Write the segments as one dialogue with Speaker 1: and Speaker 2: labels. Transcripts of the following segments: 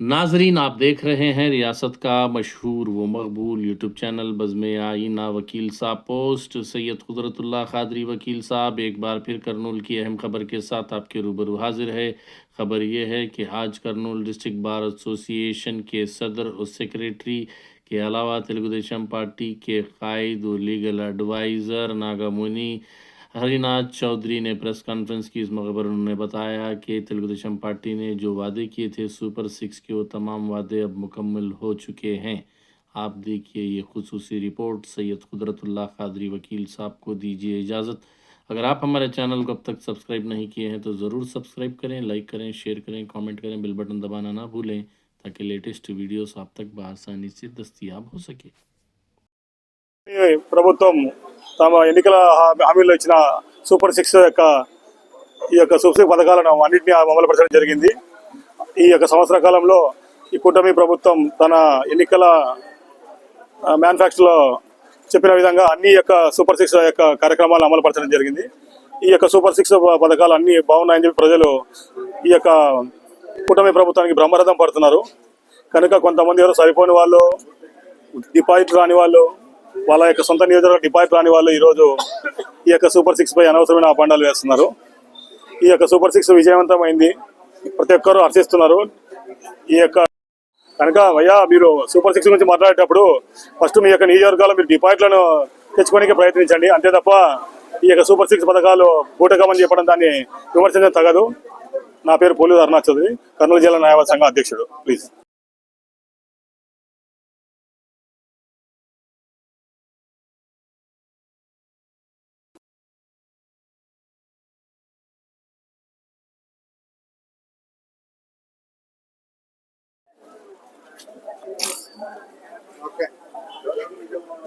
Speaker 1: ناظرین، آپ دیکھ رہے ہیں ریاست کا مشہور و مقبول یوٹیوب چینل بزم آئینہ وکیل صاحب پوسٹ۔ سید قدرت اللہ قادری وکیل صاحب، ایک بار پھر کرنول کی اہم خبر کے ساتھ آپ کے روبرو حاضر ہے خبر یہ ہے کہ آج کرنول ڈسٹرکٹ بار ایسوسی ایشن کے صدر اور سیکریٹری کے علاوہ تلگو دیشم پارٹی کے قائد و لیگل ایڈوائزر ناگامونی हरिनाथ चौधरी ने press conference की इस मौके पर उन्होंने बताया कि तेलुगुदेशम पार्टी ने जो वादे किए थे, सुपर सिक्स के वो तमाम वादे अब मुकम्मल हो चुके हैं। आप देखिए ये खसूसी रिपोर्ट, सैयद कुदरतुल्लाह खादरी वकील साहब को दीजिए इजाज़त। अगर आप हमारे चैनल को अब तक सब्सक्राइब नहीं किए हैं तो ज़रूर सब्सक्राइब करें, लाइक करें, शेयर करें, कमेंट करें, बिल बटन दबाना ना भूलें, ताकि लेटेस्ट वीडियोस आप तक बआसानी से दस्तियाब हो सके।
Speaker 2: ప్రభుత్వం తమ ఎన్నికల హామీలో ఇచ్చిన సూపర్ సిక్స్ యొక్క ఈ యొక్క సూపర్ సిక్స్ పథకాలను అన్నింటినీ అమలుపరచడం జరిగింది. ఈ యొక్క సంవత్సర కాలంలో ఈ కూటమి ప్రభుత్వం తన ఎన్నికల మ్యానుఫ్యాక్చర్లో చెప్పిన విధంగా అన్ని యొక్క సూపర్ సిక్స్ యొక్క కార్యక్రమాలు అమలుపరచడం జరిగింది. ఈ యొక్క సూపర్ సిక్స్ పథకాలు అన్ని బాగున్నాయని చెప్పి ప్రజలు ఈ యొక్క కూటమి ప్రభుత్వానికి బ్రహ్మరథం పడుతున్నారు. కనుక కొంతమంది ఎవరు సరిపోని వాళ్ళు డిపాజిట్ రాని వాళ్ళు వాళ్ళ యొక్క సొంత నియోజకవర్గ డిపాజిట్ రాని వాళ్ళు ఈరోజు ఈ యొక్క సూపర్ సిక్స్ పై అనవసరమైన అపాండాలు వేస్తున్నారు. ఈ యొక్క సూపర్ సిక్స్ విజయవంతమైంది. ప్రతి ఒక్కరూ హర్షిస్తున్నారు. ఈ యొక్క కనుక అయ్యా మీరు సూపర్ సిక్స్ గురించి మాట్లాడేటప్పుడు ఫస్ట్ మీ యొక్క నియోజకవర్గాల్లో మీరు డిపాజిట్లను తెచ్చుకోవడానికి ప్రయత్నించండి. అంతే తప్ప ఈ యొక్క సూపర్ సిక్స్ పథకాలు బూటకమని చెప్పడం దాన్ని విమర్శించడం తగదు. నా పేరు పోలీసు అరుణాచ్ చౌదరి కర్నూలు జిల్లా న్యాయవాద సంఘం అధ్యక్షుడు. ప్లీజ్.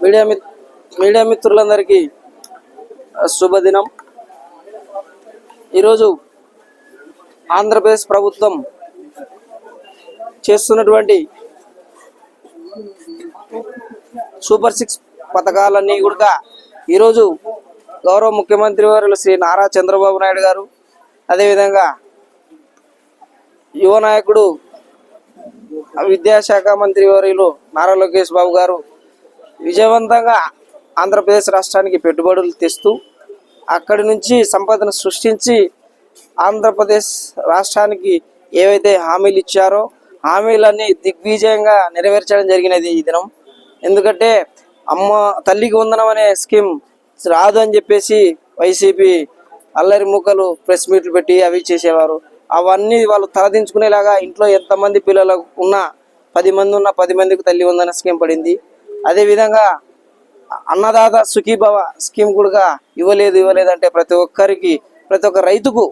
Speaker 3: మీడియా మిత్ మీడియా మిత్రులందరికీ శుభదినం. ఈరోజు ఆంధ్రప్రదేశ్ ప్రభుత్వం చేస్తున్నటువంటి సూపర్ సిక్స్ పథకాలన్నీ కూడా ఈరోజు గౌరవ ముఖ్యమంత్రి వారు శ్రీ నారా చంద్రబాబు నాయుడు గారు అదేవిధంగా యువ నాయకుడు విద్యాశాఖ మంత్రి వర్యులు నారా లోకేష్ బాబు గారు విజయవంతంగా ఆంధ్రప్రదేశ్ రాష్ట్రానికి పెట్టుబడులు తెస్తూ అక్కడి నుంచి సంపదను సృష్టించి ఆంధ్రప్రదేశ్ రాష్ట్రానికి ఏవైతే హామీలు ఇచ్చారో హామీలన్నీ దిగ్విజయంగా నెరవేర్చడం జరిగినది ఈ దినం. ఎందుకంటే అమ్మ తల్లికి వందనం అనే స్కీమ్ రాదు అని చెప్పేసి వైసీపీ అల్లరి మూకలు ప్రెస్ మీట్లు పెట్టి అవి చేసేవారు. అవన్నీ వాళ్ళు తలదించుకునేలాగా ఇంట్లో ఎంతమంది పిల్లలకు ఉన్నా పది మంది ఉన్న పది మందికి తల్లి ఉందన్న స్కీమ్ పడింది. అదేవిధంగా అన్నదాత సుఖీభవ స్కీమ్ కూడా ఇవ్వలేదు ఇవ్వలేదు అంటే ప్రతి ఒక్కరికి ప్రతి ఒక్క రైతుకు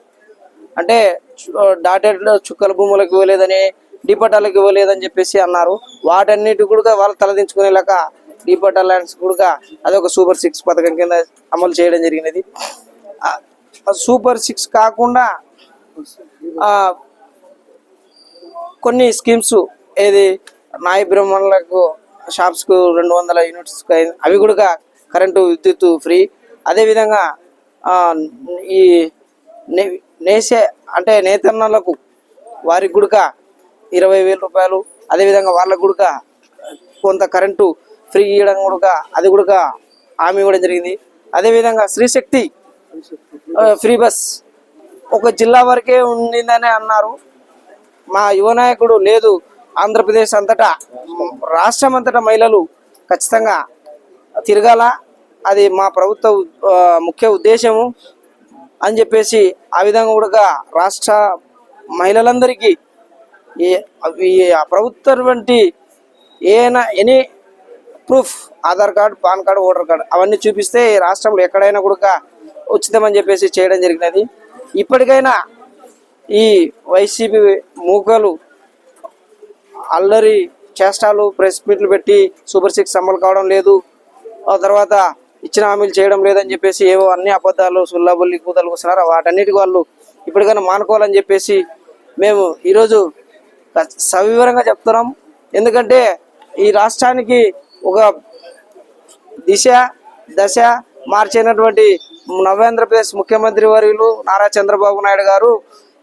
Speaker 3: అంటే డాటెడ్ చుక్కల భూములకు ఇవ్వలేదని డిపటాలకు ఇవ్వలేదని చెప్పేసి అన్నారు. వాటన్నిటి కూడా వాళ్ళు తలదించుకునేలాగా డిపటా ల్యాండ్స్ కూడా అదొక సూపర్ సిక్స్ పథకం కింద అమలు చేయడం జరిగినది. సూపర్ సిక్స్ కాకుండా కొన్ని స్కీమ్స్ ఏది నాయ బ్రహ్మణులకు షాప్స్కు రెండు వందల యూనిట్స్ అవి కూడా కరెంటు విద్యుత్ ఫ్రీ అదేవిధంగా ఈ నే- నేసే అంటే నేతన్నలకు వారికి కూడా ఇరవై వేల రూపాయలు. అదేవిధంగా వాళ్ళకు కూడా కొంత కరెంటు ఫ్రీ ఇవ్వడం కూడా అది కూడా హామీ ఇవ్వడం జరిగింది. అదేవిధంగా శ్రీశక్తి ఫ్రీ బస్ ఒక జిల్లా వరకే ఉండిందని అన్నారు. మా యువ నాయకుడు లేదు. ఆంధ్రప్రదేశ్ అంతటా రాష్ట్రం అంతటా మహిళలు ఖచ్చితంగా తిరగాల. అది మా ప్రభుత్వ ముఖ్య ఉద్దేశము అని చెప్పేసి ఆ విధంగా కూడా రాష్ట్ర మహిళలందరికీ ఏ ఈ ప్రభుత్వం వంటి ఏనా any proof Aadhaar card PAN card voter card అవన్నీ చూపిస్తే ఈ రాష్ట్రంలో ఎక్కడైనా కూడా ఉచితమని చెప్పేసి చేయడం జరిగినది. ఇప్పటికైనా ఈ వైసీపీ మూకలు అల్లరి చేష్టాలు ప్రెస్ మీట్లు పెట్టి సూపర్ సిక్స్ అమలు కావడం లేదు. ఆ తర్వాత ఇచ్చిన హామీలు చేయడం లేదని చెప్పేసి ఏవో అన్ని అబద్ధాలు సుల్లాబుల్లి కూతలు వస్తున్నారు వాటన్నిటికి వాళ్ళు ఇప్పటికైనా మానుకోవాలని చెప్పేసి మేము ఈరోజు సవివరంగా చెప్తున్నాం. ఎందుకంటే ఈ రాష్ట్రానికి ఒక దిశ దశ మార్చైనటువంటి నవేంద్రప్రదేశ్ ముఖ్యమంత్రి వర్యులు నారా చంద్రబాబు నాయుడు గారు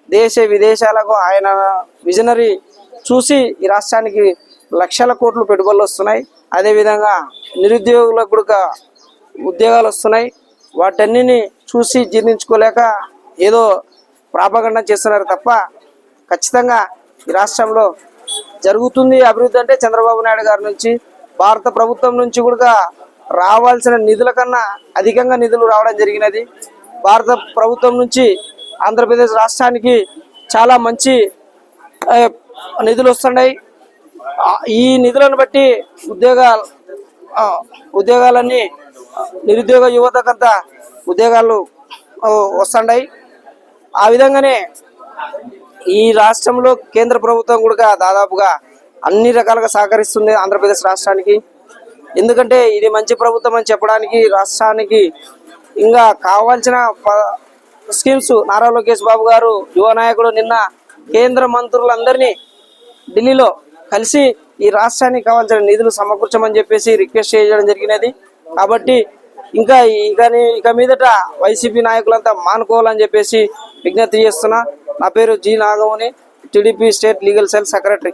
Speaker 3: దేశ విదేశాలకు ఆయన విజనరీ చూసి ఈ రాష్ట్రానికి లక్షల కోట్లు పెట్టుబడులు వస్తున్నాయి. అదేవిధంగా నిరుద్యోగులకు కూడా ఉద్యోగాలు వస్తున్నాయి. వాటన్నిని చూసి జీర్ణించుకోలేక ఏదో ప్రాపగండం చేస్తున్నారు తప్ప ఖచ్చితంగా ఈ రాష్ట్రంలో జరుగుతుంది అభివృద్ధి అంటే చంద్రబాబు నాయుడు గారి నుంచి భారత ప్రభుత్వం నుంచి కూడా రావాల్సిన నిధుల కన్నా అధికంగా నిధులు రావడం జరిగినది. భారత ప్రభుత్వం నుంచి ఆంధ్రప్రదేశ్ రాష్ట్రానికి చాలా మంచి నిధులు వస్తున్నాయి. ఈ నిధులను బట్టి ఉద్యోగ ఉద్యోగాలన్నీ నిరుద్యోగ యువతకంతా ఉద్యోగాలు వస్తున్నాయి. ఆ విధంగానే ఈ రాష్ట్రంలో కేంద్ర ప్రభుత్వం కూడా దాదాపుగా అన్ని రకాలుగా సహకరిస్తుంది ఆంధ్రప్రదేశ్ రాష్ట్రానికి. ఎందుకంటే ఇది మంచి ప్రభుత్వం అని చెప్పడానికి రాష్ట్రానికి ఇంకా కావాల్సిన ప- స్కీమ్స్ నారా లోకేష్ బాబు గారు యువ నాయకుడు నిన్న కేంద్ర మంత్రులందరినీ ఢిల్లీలో కలిసి ఈ రాష్ట్రానికి కావాల్సిన నిధులు సమకూర్చమని చెప్పేసి రిక్వెస్ట్ చేయడం జరిగినది. కాబట్టి ఇంకా ఇక ఇక మీదట వైసీపీ నాయకులంతా మానుకోవాలని చెప్పేసి విజ్ఞప్తి చేస్తున్నా. నా పేరు G Nagamani TDP state legal cell secretary.